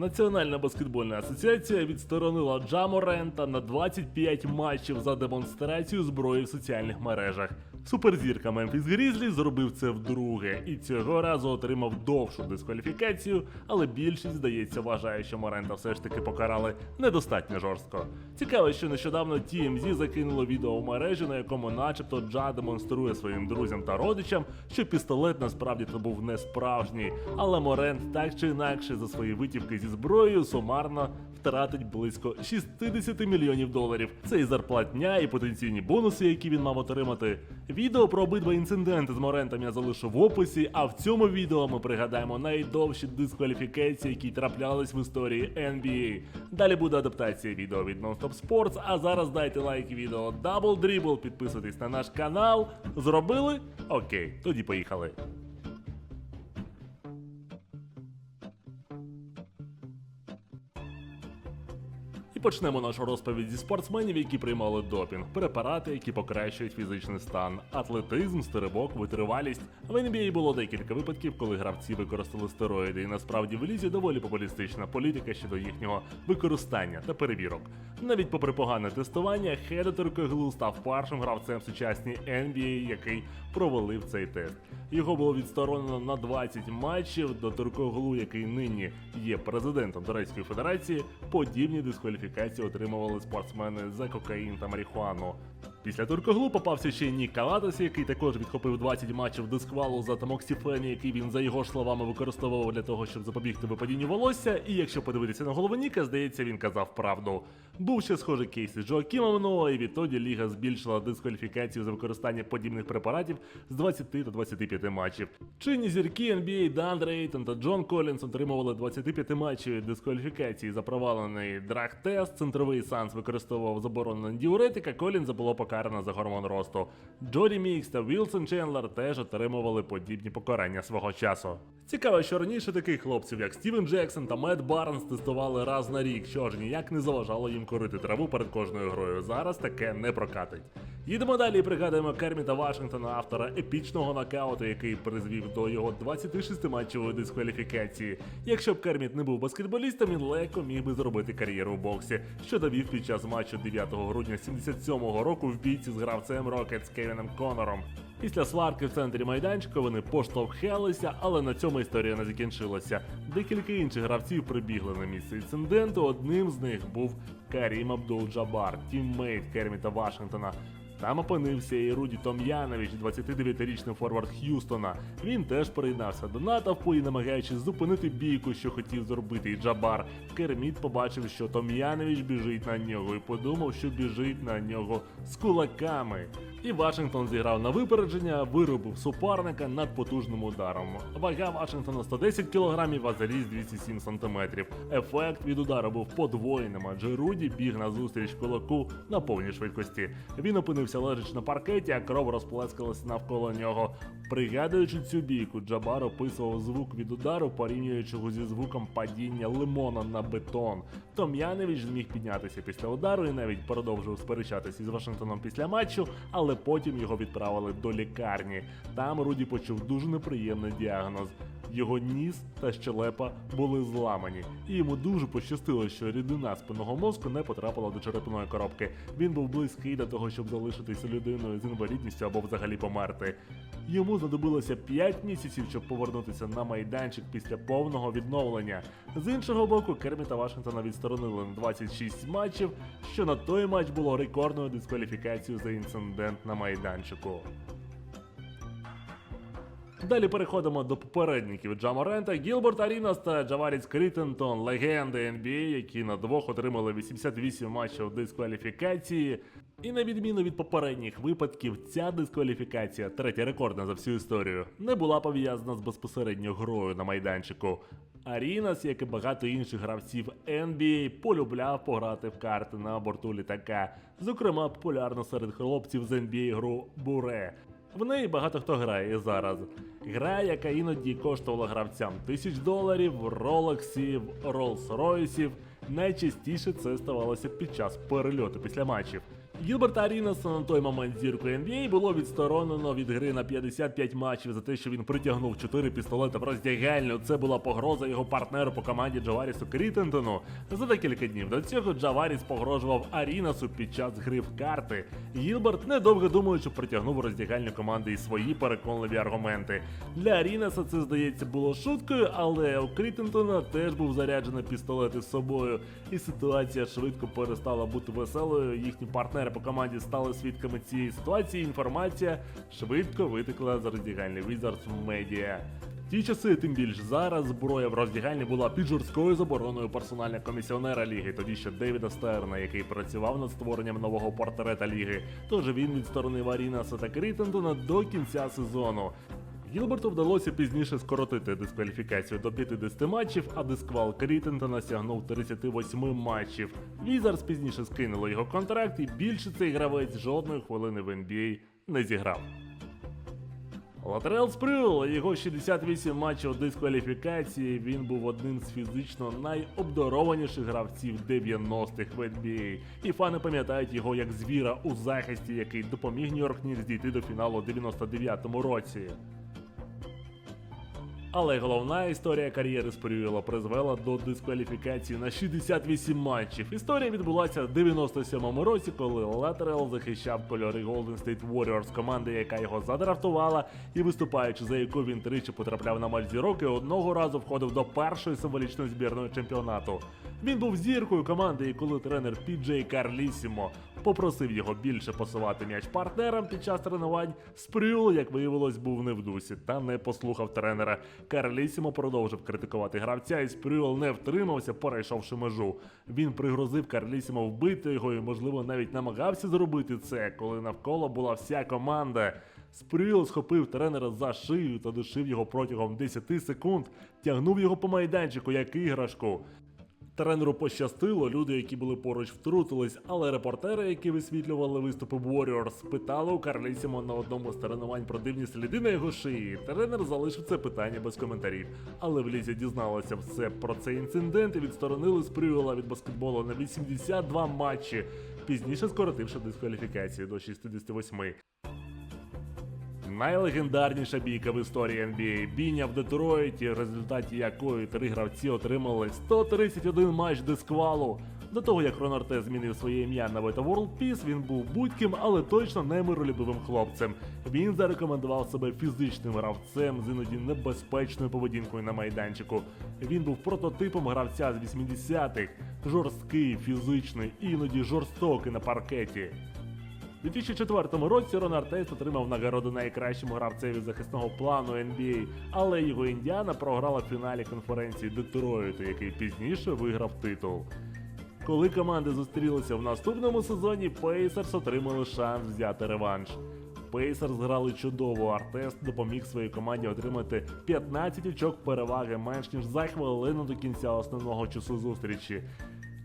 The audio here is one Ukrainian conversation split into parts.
Національна баскетбольна асоціація відсторонила Джаморента на 25 матчів за демонстрацію зброї в соціальних мережах. Суперзірка Мемфіс Грізлі зробив це вдруге і цього разу отримав довшу дискваліфікацію, але більшість, здається, вважає, що Морента все ж таки покарали недостатньо жорстко. Цікаво, що нещодавно TMZ закинуло відео в мережі, на якому, начебто, Джа демонструє своїм друзям та родичам, що пістолет насправді то був не справжній, але Морент так чи інакше за свої витівки зі зброєю сумарно втратить близько 60 мільйонів доларів. Це і зарплатня, і потенційні бонуси, які він мав отримати. Відео про обидва інциденти з Морентом я залишу в описі, а в цьому відео ми пригадаємо найдовші дискваліфікації, які траплялись в історії NBA. Далі буде адаптація відео від Nonstop Sports, а зараз дайте лайк відео Double Dribble, підписуйтесь на наш канал. Зробили? Окей, тоді поїхали. Почнемо нашу розповідь зі спортсменів, які приймали допінг, препарати, які покращують фізичний стан, атлетизм, стеребок, витривалість. В NBA було декілька випадків, коли гравці використали стероїди, і насправді в лізі доволі популістична політика щодо їхнього використання та перевірок. Навіть попри погане тестування, Хедотер Коглу став першим гравцем в сучасній NBA, який провалив цей тест. Його було відсторонено на 20 матчів до Туркоглу, який нині є президентом Турецької Федерації. Подібні дискваліфікації отримували спортсмени за кокаїн та марихуану. Після Туркоглу попався ще Нік Калатас, який також відхопив 20 матчів дисквалу за тамоксіфені, який він, за його словами, використовував для того, щоб запобігти випадінню волосся. І якщо подивитися на голову Ніка, здається, він казав правду. Був ще схожий кейс із Джоакімом Ноа, і відтоді ліга збільшила дискваліфікацію за використання подібних препаратів з 20 до 25 матчів. Чинні зірки NBA Дандре Ейтон та Джон Колінс отримували 25 матчів дискваліфікації за провалений драг-тест. Центровий Санс використовував заборонений діуретика, Колінза було покарано за гормон росту. Джоді Мікс та Вілсон Чендлер теж отримували подібні покарання свого часу. Цікаво, що раніше таких хлопців, як Стівен Джексон та Мед Барнс, тестували раз на рік, що ж ніяк не заважало їм корити траву перед кожною грою. Зараз таке не прокатить. Їдемо далі і пригадуємо Керміта Вашингтона, автора епічного нокауту, який призвів до його 26-матчевої дискваліфікації. Якщо б Керміт не був баскетболістом, він легко міг би зробити кар'єру в боксі, що довів під час матчу 9 грудня 77-го року в бійці з гравцем Рокет з Кевіном Конором. Після сварки в центрі майданчика вони поштовхалися, але на цьому історія не закінчилася. Декілька інших гравців прибігли на місце інциденту. Одним з них був Карім Абдул-Джабар, тіммейт Керміта Вашингтона. Там опинився і Руді Том'янович, 29-річний форвард Х'юстона. Він теж приєднався до натовпу і, намагаючись зупинити бійку, що хотів зробити і Джабар. Керміт побачив, що Том'янович біжить на нього, і подумав, що біжить на нього з кулаками. І Вашингтон зіграв на випередження, виробив суперника над потужним ударом. Вага Вашингтона 110 кг, а заліз 207 см. Ефект від удару був подвоєним, адже Руді біг назустріч кулаку на повній швидкості. Він опинився лежачи на паркеті, а кров розплескалася навколо нього. Пригадуючи цю бійку, Джабар описував звук від удару, порівнюючи зі звуком падіння лимона на бетон. Том'янович зміг піднятися після удару і навіть продовжив сперечатися із Вашингтоном після матчу, але потім його відправили до лікарні. Там Руді почув дуже неприємний діагноз. Його ніс та щелепа були зламані, і йому дуже пощастило, що рідина спинного мозку не потрапила до черепної коробки. Він був близький до того, щоб залишитися людиною з інвалідністю або взагалі померти. Йому знадобилося 5 місяців, щоб повернутися на майданчик після повного відновлення. З іншого боку, Керміта Вашингтона відсторонили на 26 матчів, що на той матч було рекордною дискваліфікацією за інцидент на майданчику. Далі переходимо до попередників Джаморента, Гілберт Арінас та Джаваріс Крітентон, легенди NBA, які на двох отримали 88 матчів дискваліфікації. І на відміну від попередніх випадків, ця дискваліфікація, третя рекордна за всю історію, не була пов'язана з безпосередньо грою на майданчику. Арінас, як і багато інших гравців NBA, полюбляв пограти в карти на борту літака, зокрема популярно серед хлопців з NBA гру Буре. В неї багато хто грає і зараз. Гра, яка іноді коштувала гравцям тисяч доларів, ролексів, ролс-ройсів. Найчастіше це ставалося під час перельоту після матчів. Гілберта Арінаса на той момент зірку NBA було відсторонено від гри на 55 матчів за те, що він притягнув 4 пістолети в роздягальню. Це була погроза його партнеру по команді Джаварісу Крітентону. За декілька днів до цього Джаваріс погрожував Арінасу під час гри в карти. Гілберт, недовго думаючи, притягнув роздягальню команди і свої переконливі аргументи. Для Арінаса це здається було шуткою, але у Крітентона теж був заряджений пістолет із собою, і ситуація швидко перестала бути веселою. Їхні партнери по команді стали свідками цієї ситуації. Інформація швидко витекла з роздягальні Wizards. В Ті часи, тим більш зараз, зброя в роздягальні була під жорсткою забороною персонального комісіонера ліги, тоді ще Девіда Стерна, який працював над створенням нового портрета ліги. Тож він відсторонив Арінаса та Крітендона до кінця сезону. Гілберту вдалося пізніше скоротити дискваліфікацію до 50 матчів, а дисквал Крітентона сягнув 38 матчів. Візарс пізніше скинули його контракт, і більше цей гравець жодної хвилини в NBA не зіграв. Латерел Сприл, його 68 матчів дискваліфікації, він був одним з фізично найобдарованіших гравців 90-х в NBA. І фани пам'ятають його як звіра у захисті, який допоміг Нью-Йорк Нікс дійти до фіналу у 99-му році. Але головна історія кар'єри Спрюєла призвела до дискваліфікації на 68 матчів. Історія відбулася в 97-му році, коли Латерел захищав кольори Golden State Warriors, команди, яка його задрафтувала, і виступаючи за яку він тричі потрапляв на мальзі роки, одного разу входив до першої символічної збірної чемпіонату. Він був зіркою команди, і коли тренер Піджей Карлісімо попросив його більше посувати м'яч партнерам під час тренувань, Спрюл, як виявилось, був не в дусі та не послухав тренера. Карлісімо продовжив критикувати гравця, і Спрюл не втримався, перейшовши межу. Він пригрозив Карлісімо вбити його і, можливо, навіть намагався зробити це, коли навколо була вся команда. Спрюл схопив тренера за шию та душив його протягом 10 секунд, тягнув його по майданчику як іграшку. Тренеру пощастило, люди, які були поруч, втрутились, але репортери, які висвітлювали виступи Warriors, питали у Карлісімо на одному з тренувань про дивні сліди на його шиї. Тренер залишив це питання без коментарів. Але в лізі дізналося все про цей інцидент і відсторонили Спрюела від баскетболу на 82 матчі, пізніше скоротивши дискваліфікацію до 68. Найлегендарніша бійка в історії NBA. Бійня в Детройті, в результаті якої три гравці отримали 131 матч дисквалу. До того як Рон Артез змінив своє ім'я на Veta World Peace, він був будь-ким, але точно не миролюбивим хлопцем. Він зарекомендував себе фізичним гравцем з іноді небезпечною поведінкою на майданчику. Він був прототипом гравця з 80-х, жорсткий, фізичний, іноді жорстокий на паркеті. У 2004 році Рон Артест отримав нагороду найкращому гравцеві захисного плану NBA, але його індіана програла в фіналі конференції Детройту, який пізніше виграв титул. Коли команди зустрілися в наступному сезоні, Пейсерс отримали шанс взяти реванш. Пейсерс грали чудово, Артест допоміг своїй команді отримати 15 очок переваги менш ніж за хвилину до кінця основного часу зустрічі.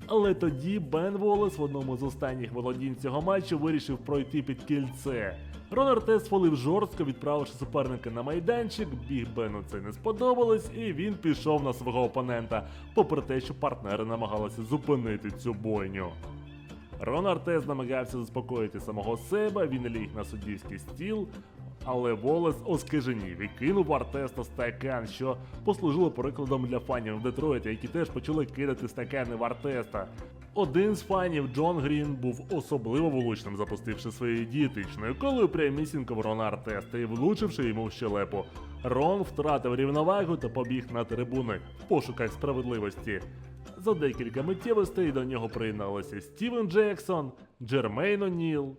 Але тоді Бен Волес в одному з останніх володінь цього матчу вирішив пройти під кільце. Рон Артес фолив жорстко, відправивши суперника на майданчик, біг Бену це не сподобалось, і він пішов на свого опонента, попри те, що партнери намагалися зупинити цю бойню. Рон Артез намагався заспокоїти самого себе, він ліг на суддівський стіл, але Волес оскиженів і кинув Артеста стакан, що послужило прикладом для фанів Детройта, які теж почали кидати стакани в Артеста. Один з фанів Джон Грін був особливо влучним, запустивши своєю дієтичною колою прямісінько в Рона Артеста і влучивши йому в щелепу. Рон втратив рівновагу та побіг на трибуни в пошуках справедливості. За декілька миттєвостей до нього приєдналися Стівен Джексон, Джермейн О'Ніл,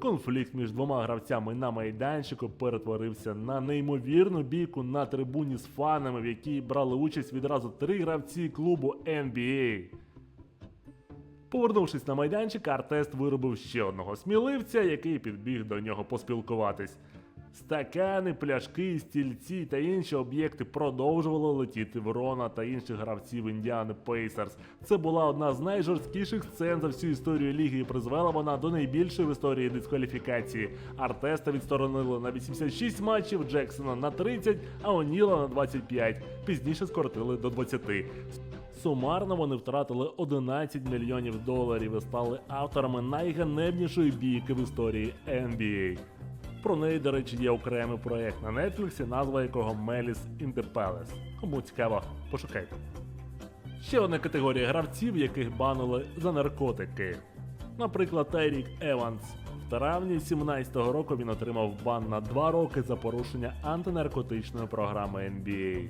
Конфлікт між двома гравцями на майданчику перетворився на неймовірну бійку на трибуні з фанами, в якій брали участь відразу три гравці клубу NBA. Повернувшись на майданчик, Артест виробив ще одного сміливця, який підбіг до нього поспілкуватись. Стакани, пляшки, стільці та інші об'єкти продовжували летіти в Рона та інших гравців Індіани Пейсерс. Це була одна з найжорсткіших сцен за всю історію ліги і призвела вона до найбільшої в історії дискваліфікації. Артеста відсторонили на 86 матчів, Джексона на 30, а Оніла на 25. Пізніше скоротили до 20. сумарно вони втратили 11 мільйонів доларів і стали авторами найганебнішої бійки в історії NBA. Про неї, до речі, є окремий проєкт на Netflix, назва якого Melis in the Palace. Кому цікаво, пошукайте. Ще одна категорія гравців, яких банили за наркотики. Наприклад, Тайрік Еванс. В травні 17-го року він отримав бан на 2 роки за порушення антинаркотичної програми NBA.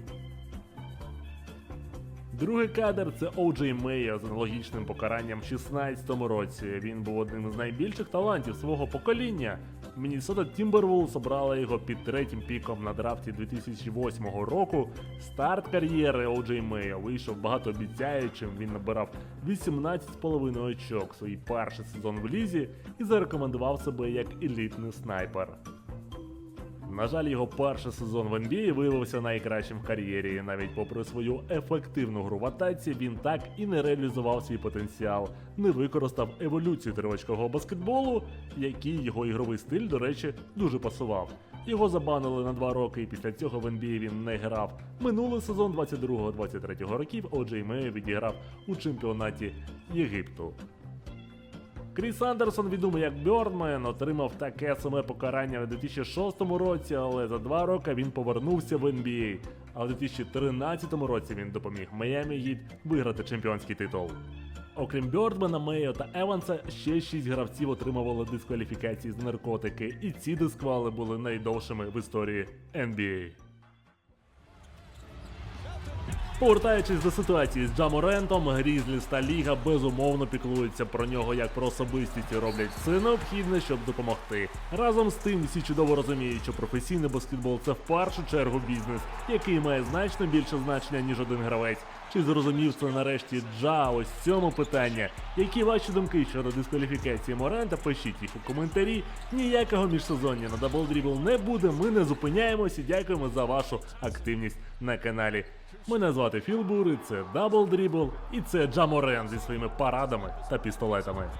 Другий кадр це О'Джей Мейя з аналогічним покаранням в 16-му році. Він був одним з найбільших талантів свого покоління. Міннесота Тімбервулс обрала його під третім піком на драфті 2008 року. Старт кар'єри О'Джей Мейя вийшов багатообіцяючим. Він набирав 18,5 очок свій перший сезон в лізі і зарекомендував себе як елітний снайпер. На жаль, його перший сезон в NBA виявився найкращим в кар'єрі. Навіть попри свою ефективну гру в атаці, він так і не реалізував свій потенціал, не використав еволюцію тривачкового баскетболу, який його ігровий стиль, до речі, дуже пасував. Його забанили на два роки, і після цього в NBA він не грав. Минулий сезон 22-23 років Оджей Мей відіграв у чемпіонаті Єгипту. Кріс Андерсон, відомий як Бьордмен, отримав таке саме покарання у 2006 році, але за два роки він повернувся в NBA. А у 2013 році він допоміг Майамі Гіт виграти чемпіонський титул. Окрім Бьордмена, Мейо та Еванса, ще шість гравців отримували дискваліфікації з наркотики, і ці дисквали були найдовшими в історії NBA. Повертаючись до ситуації з Джаморентом, Грізліс та Ліга безумовно піклуються про нього як про особистість і роблять все необхідне, щоб допомогти. Разом з тим, всі чудово розуміють, що професійний баскетбол це в першу чергу бізнес, який має значно більше значення, ніж один гравець. Чи зрозумів це нарешті Джа? Ось цьому питання. Які ваші думки щодо дискваліфікації Морента? Пишіть їх у коментарі. Ніякого міжсезоння на Double Dribble не буде. Ми не зупиняємось і дякуємо за вашу активність на каналі. Мене звати Філбур, і це Дабл Дрібл, і це Джа Морен зі своїми парадами та пістолетами.